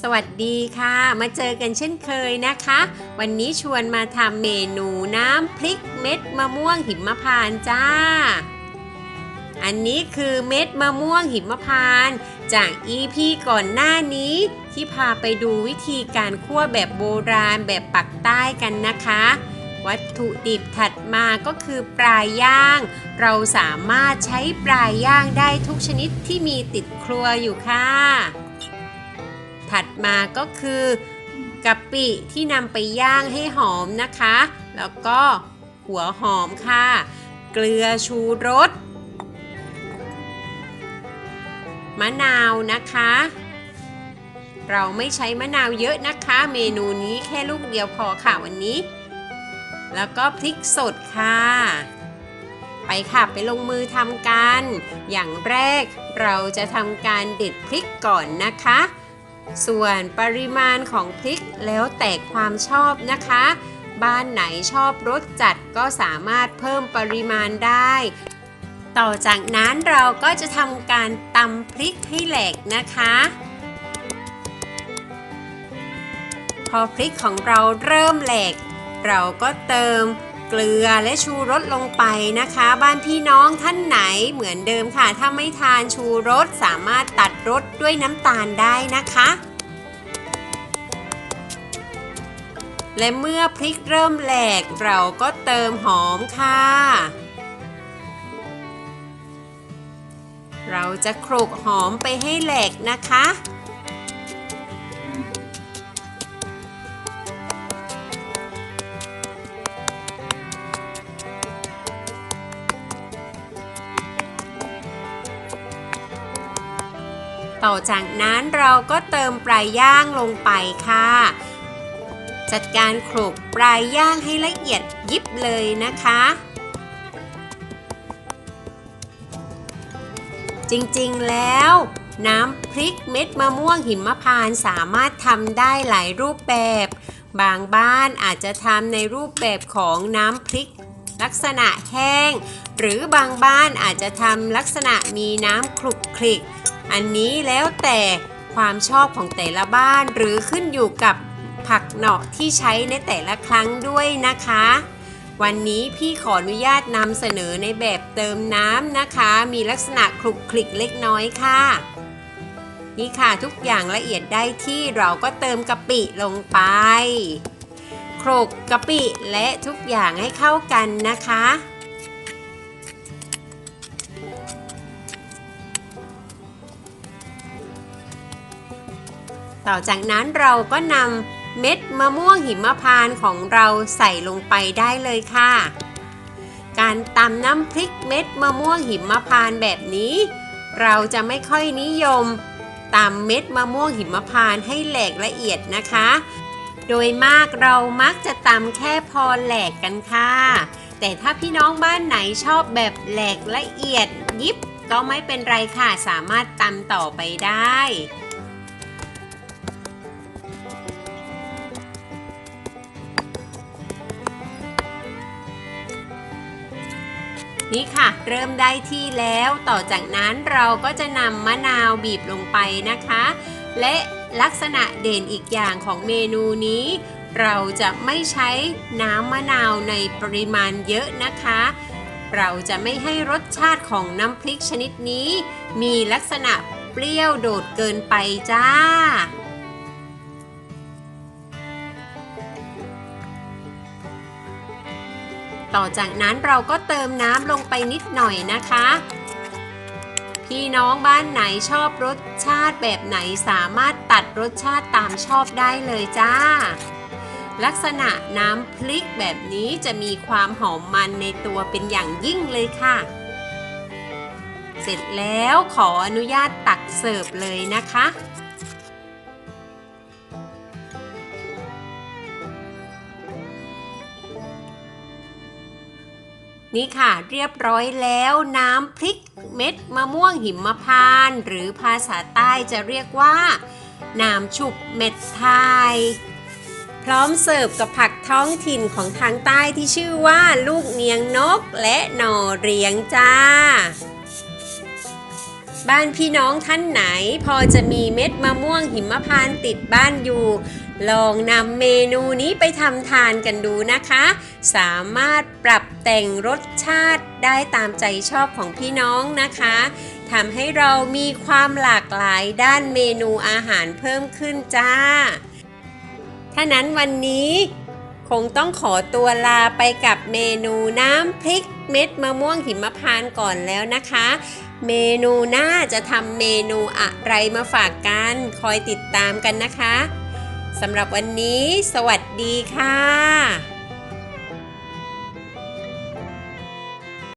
สวัสดีค่ะ มาเจอกันเช่นเคยนะคะ วันนี้ชวนมาทำเมนูน้ำพริกเม็ดมะม่วงหิมพานต์จ้า อันนี้คือเม็ดมะม่วงหิมพานต์จาก EP ก่อนหน้านี้ที่พาไปดูวิธีการคั่วแบบโบราณแบบปักใต้กันนะคะ วัตถุดิบถัดมาก็คือปลาย่าง เราสามารถใช้ปลาย่างได้ทุกชนิดที่มีติดครัวอยู่ค่ะ ถัดมาก็คือกะปิที่นำไปย่างให้หอมนะคะ แล้วก็หัวหอมค่ะ เกลือชูรส มะนาวนะคะ เราไม่ใช้มะนาวเยอะนะคะ เมนูนี้แค่ลูกเดียวพอค่ะวันนี้ แล้วก็พริกสดค่ะ ไปค่ะไปลงมือทำกัน อย่างแรกเราจะทำการเด็ดพริกก่อนนะคะ ส่วนปริมาณของพริกแล้วแต่ความชอบนะคะ บ้านไหนชอบรสจัดก็สามารถเพิ่มปริมาณได้ ต่อจากนั้นเราก็จะทำการตำพริกให้แหลกนะคะ พอพริกของเราเริ่มแหลก เราก็เติม เกลือและชูรสลงไปนะคะ บ้านพี่น้องท่านไหนเหมือนเดิมค่ะ ถ้าไม่ทานชูรสสามารถตัดรสด้วยน้ำตาลได้นะคะ และเมื่อพริกเริ่มแหลกเราก็เติมหอมค่ะ เราจะโขลกหอมไปให้แหลกนะคะ ต่อจากนั้นเราก็เติมปลายย่างลงไปค่ะ จัดการโขลกปลายย่างให้ละเอียดยิบเลยนะคะ จริงๆแล้วน้ำพริกเม็ดมะม่วงหิมพานต์สามารถทำได้หลายรูปแบบ บางบ้านอาจจะทำในรูปแบบของน้ำพริกลักษณะแห้ง หรือบางบ้านอาจจะทำลักษณะมีน้ำคลุกคลิก อันนี้แล้วแต่ความชอบของแต่ละบ้านหรือขึ้นอยู่กับผักเหนาะที่ใช้ในแต่ละครั้งด้วยนะคะ วันนี้พี่ขออนุญาตนำเสนอในแบบเติมน้ำนะคะ มีลักษณะคลุกคลิกเล็กน้อยค่ะ นี่ค่ะทุกอย่างละเอียดได้ที่เราก็เติมกะปิลงไปโขลกกะปิและทุกอย่างให้เข้ากันนะคะ ต่อจากนั้นเราก็นำเม็ดมะม่วงหิมพานต์ของเราใส่ลงไปได้เลยค่ะ การตำน้ำพริกเม็ดมะม่วงหิมพานต์แบบนี้ เราจะไม่ค่อยนิยมตำเม็ดมะม่วงหิมพานต์ให้แหลกละเอียดนะคะ โดยมากเรามักจะตำแค่พอแหลกกันค่ะ แต่ถ้าพี่น้องบ้านไหนชอบแบบแหลกละเอียดยิบก็ไม่เป็นไรค่ะ สามารถตำต่อไปได้ นี่ค่ะ เริ่มได้ที่แล้วต่อจากนั้นเราก็จะนำมะนาวบีบลงไปนะคะ และลักษณะเด่นอีกอย่างของเมนูนี้ เราจะไม่ใช้น้ำมะนาวในปริมาณเยอะนะคะ เราจะไม่ให้รสชาติของน้ำพริกชนิดนี้ มีลักษณะเปรี้ยวโดดเกินไปจ้า ต่อจากนั้นเราก็เติมน้ำลงไปนิดหน่อยนะคะ พี่น้องบ้านไหนชอบรสชาติแบบไหนสามารถตัดรสชาติตามชอบได้เลยจ้า ลักษณะน้ำพริกแบบนี้จะมีความหอมมันในตัวเป็นอย่างยิ่งเลยค่ะ เสร็จแล้วขออนุญาตตักเสิร์ฟเลยนะคะ นี่ค่ะเรียบร้อยแล้วน้ำพริกเม็ดมะม่วงหิมพานต์หรือภาษาใต้จะเรียกว่าน้ำฉุบเม็ดไทย พร้อมเสิร์ฟกับผักท้องถิ่นของทางใต้ที่ชื่อว่าลูกเนียงนกและหน่อเรียงจ้า บ้านพี่น้องท่านไหน พอจะมีเม็ดมะม่วงหิมพานต์ติดบ้านอยู่ลองนำเมนูนี้ไปทำทานกันดูนะคะ สามารถปรับ แต่งรสชาติได้ตามใจชอบของพี่น้องนะคะทำให้เรามีความหลากหลายด้านเมนูอาหารเพิ่มขึ้นจ้า ถ้านั้นวันนี้คงต้องขอตัวลาไปกับเมนูน้ำพริกเม็ดมะม่วงหิมพานต์ก่อนแล้วนะคะ เมนูหน้าจะทำเมนูอะไรมาฝากกัน คอยติดตามกันนะคะสำหรับวันนี้ สวัสดีค่ะ